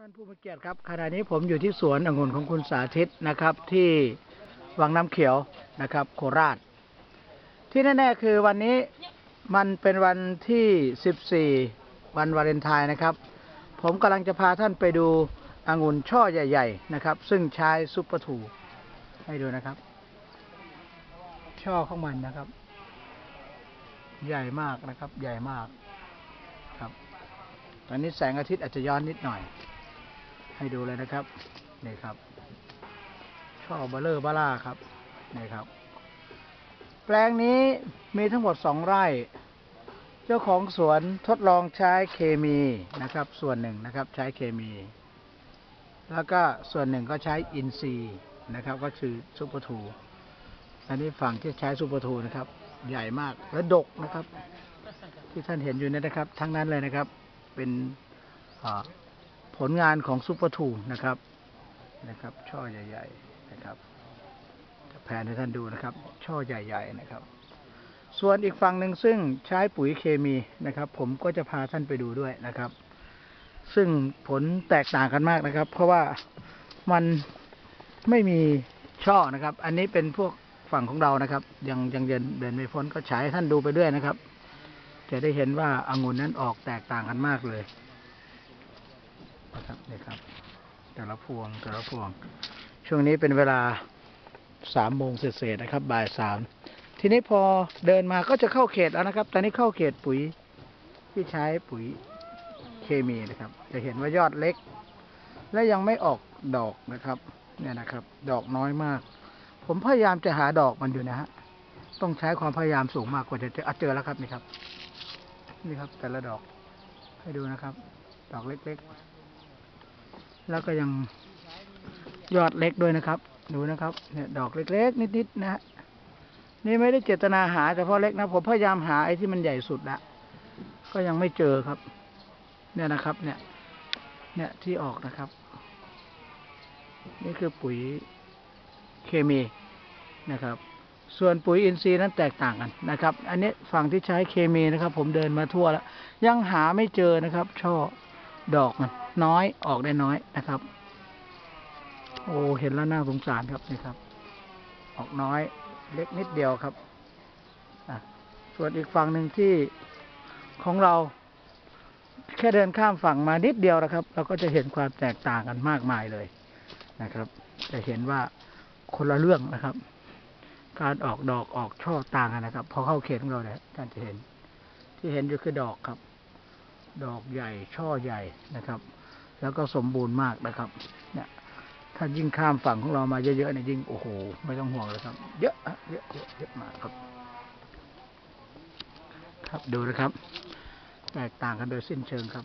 ท่านผู้มีเกียรติครับขณะนี้ผมอยู่ที่สวนองุ่นของคุณสาธิตนะครับที่วังน้ำเขียวนะครับ โคราช ที่แน่ๆคือวันนี้มันเป็นวันที่ 14 วันวาเลนไทน์นะครับ ผมกำลังจะพาท่านไปดูองุ่นช่อใหญ่ ๆ นะครับ ซึ่งใช้ซุปเปอร์ทูให้ดูนะครับ ช่อของมันนะครับ ใหญ่มากนะครับ ใหญ่มากครับ ตอนนี้แสงอาทิตย์อาจจะย้อนนิดหน่อย ให้ดูเลยนะครับนี่ครับช่อเบลเลอร์บาล่าครับนี่ครับ แปลงนี้มีทั้งหมดสองไร่ เจ้าของสวนทดลองใช้เคมีนะครับ ส่วนหนึ่งนะครับใช้เคมี แล้วก็ส่วนหนึ่งก็ใช้อินทรีนะครับ ก็คือซูเปอร์ทูอันนี้ฝั่งที่ใช้ซูเปอร์ทูนะครับ ใหญ่มากและดกนะครับ ที่ท่านเห็นอยู่เนยนะครับ ทั้งนั้นเลยนะครับ เป็นอ่า ผลงานของซูเปอร์ทูนะครับนะครับ ช่อใหญ่ ๆนะครับจะแผนให้ท่านดูนะครับ ช่อใหญ่ ๆ นะครับ ส่วนอีกฝั่งหนึ่งซึ่งใช้ปุ๋ยเคมีนะครับ ผมก็จะพาท่านไปดูด้วยนะครับ ซึ่งผลแตกต่างกันมากนะครับ เพราะว่ามันไม่มีช่อนะครับ อันนี้เป็นพวกฝั่งของเรานะครับ ยังยังเดินเดินไม่พ้นก็ฉายให้ท่านดูไปด้วยนะครับ จะได้เห็นว่าอางุ่นนั้นออกแตกต่างกันมากเลย นะครับนี่ครับ แต่ละพวงแต่ละพวง ช่วงนี้เป็นเวลาสามโมงเศษนะครับ บ่ายสามทีนี้พอเดินมาก็จะเข้าเขตแล้วนะครับ ตอนนี้เข้าเขตปุ๋ยที่ใช้ปุ๋ยเคมีนะครับ จะเห็นว่ายอดเล็ก และยังไม่ออกดอกนะครับ เนี่ยนะครับ ดอกน้อยมาก ผมพยายามจะหาดอกมันอยู่นะฮะต้องใช้ความพยายามสูงมากกว่าจะเจออะเจอแล้วครับนี่ครับ นี่ครับ แต่ละดอกให้ดูนะครับ ดอกเล็ก ๆ แล้วก็ยังยอดเล็กด้วยนะครับ ดูนะครับ เนี่ยดอกเล็ก ๆ นิด ๆ นะฮะนี่ไม่ได้เจตนาหาเฉพาะเล็กนะผมพยายามหาไอ้ที่มันใหญ่สุดละก็ยังไม่เจอครับ เนี่ยนะครับ เนี่ย เนี่ยที่ออกนะครับ นี่คือปุ๋ยเคมีนะครับ ส่วนปุ๋ยอินทรีย์นั้นแตกต่างกันนะครับ อันนี้ฝั่งที่ใช้เคมีนะครับ ผมเดินมาทั่วแล้ว ยังหาไม่เจอนะครับ ช่อ ดอกมันน้อยออกได้น้อยนะครับ โอ้เห็นแล้วน่าสงสารครับนี่ครับ ออกน้อย เล็กนิดเดียวครับส่วนอีกฝั่งหนึ่งที่ของเรา แค่เดินข้ามฝั่งมานิดเดียวนะครับ เราก็จะเห็นความแตกต่างกันมากมายเลยนะครับ จะเห็นว่าคนละเรื่องนะครับ การออกดอกออกช่อต่างกันนะครับ พอเข้าเขตของเราเนี่ยท่านจะเห็น ที่เห็นอยู่คือดอกครับ ดอกใหญ่ช่อใหญ่นะครับ แล้วก็สมบูรณ์มากนะครับ เนี่ย ถ้ายิ่งข้ามฝั่งของเรามาเยอะๆเนี่ยยิ่งโอ้โห ไม่ต้องห่วงเลยครับ เยอะเยอะเยอะเยอะมากครับ ครับดูนะครับ แตกต่างกันโดยสิ้นเชิงครับ